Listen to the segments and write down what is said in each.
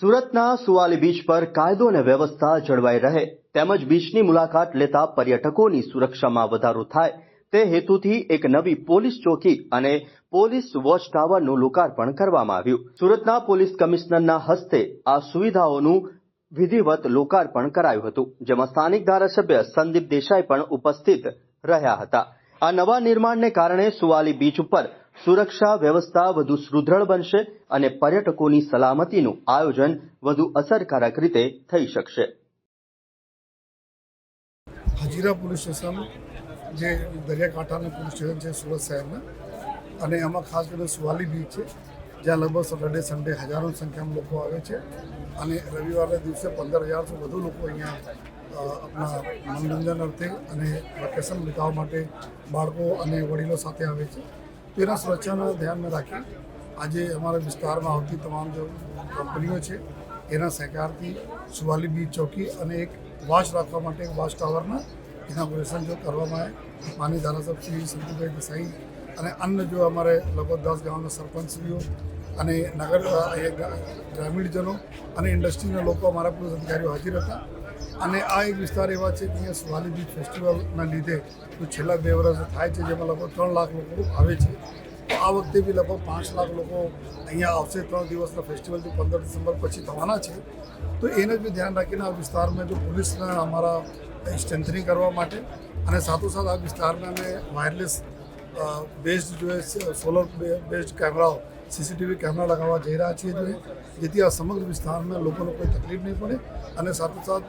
સુરતના સુવાલી બીચ પર કાયદો અને વ્યવસ્થા જળવાઈ રહે તેમજ બીચની મુલાકાત લેતા પર્યટકોની સુરક્ષામાં વધારો થાય તે હેતુથી એક નવી પોલીસ ચોકી અને પોલીસ વોચ ટાવરનું લોકાર્પણ કરવામાં આવ્યું. સુરતના પોલીસ કમિશનરના હસ્તે આ સુવિધાઓનું વિધિવત લોકાર્પણ કરાયું હતું, જેમાં સ્થાનિક ધારાસભ્ય સંદીપ દેસાઈ પણ ઉપસ્થિત રહ્યા હતા. આ નવા નિર્માણને કારણે સુવાલી બીચ ઉપર સુરક્ષા વ્યવસ્થા વધુ સુદૃઢ બનશે અને પર્યટકોની સલામતીનું આયોજન વધુ અસરકારક રીતે થઈ શકશે. હજીરા પોલીસ સ્ટેશન, જે દરિયાકાંઠાનું પોલીસ સ્ટેશન છે સુરત શહેરમાં અને એમાં ખાસ કરીને સુવાલી બીચ છે, જ્યાં લગભગ સેટરડે સન્ડે હજારો સંખ્યામાં લોકો આવે છે, અને રવિવારના દિવસે પંદર હજારથી વધુ લોકો અહીંયા આપણા મનોરંજન અર્થે અને વેકેશન વિતાવવા માટે બાળકો અને વડીલો સાથે આવે છે. તો એના સુરક્ષાના ધ્યાનમાં રાખી આજે અમારા વિસ્તારમાં આવતી તમામ જે કંપનીઓ છે, એના સહકારથી સુવાલી બીચ ચોકી અને એક વોચ રાખવા માટે વોચ ટાવરના ઇનાગ્રેશન જો કરવામાં આવે માની ધારાસભ્ય સંતુભાઈ દેસાઈ અને અન્ય જો અમારે લગભગ દસ ગામના સરપંચશ્રીઓ અને નગર ગ્રામીણજનો અને ઇન્ડસ્ટ્રીના લોકો અમારા પોલીસ અધિકારીઓ હાજર હતા. અને આ એક વિસ્તાર એવા છે કે અહીંયા સુવાલી બીચ ફેસ્ટિવલના લીધે તો છેલ્લા બે વર્ષ થાય છે, જેમાં લગભગ ત્રણ લાખ લોકો આવે છે. તો આ વખતે બી લગભગ પાંચ લાખ લોકો અહીંયા આવશે, ત્રણ દિવસના ફેસ્ટિવલ જે પંદર ડિસેમ્બર પછી થવાના છે. તો એને બી ધ્યાન રાખીને આ વિસ્તારમાં જો પોલીસના અમારા સ્ટ્રેન્થનિંગ કરવા માટે અને સાથોસાથ આ વિસ્તારમાં અમે વાયરલેસ બેસ્ડ જો સોલર બેસ્ડ કેમેરાઓ સીસીટીવી કેમેરા લગાવવા જઈ રહ્યા છીએ જોઈએ, જેથી આ સમગ્ર વિસ્તારમાં લોકોને કોઈ તકલીફ નહીં પડે અને સાથોસાથ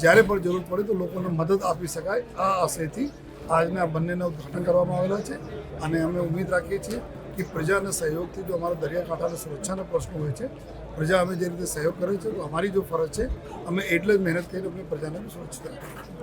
જ્યારે પણ જરૂર પડે તો લોકોને મદદ આપી શકાય. આ આશયથી આજના બંનેના ઉદ્ઘાટન કરવામાં આવેલા છે અને અમે ઉમેદ રાખીએ છીએ કે પ્રજાના સહયોગથી જો અમારા દરિયાકાંઠાના સુરક્ષાના પ્રશ્નો હોય છે, પ્રજા અમે જે રીતે સહયોગ કરે છે, તો અમારી જો ફરજ છે, અમે એટલે જ મહેનત કરીને અમે પ્રજાને સુરક્ષિત રાખીએ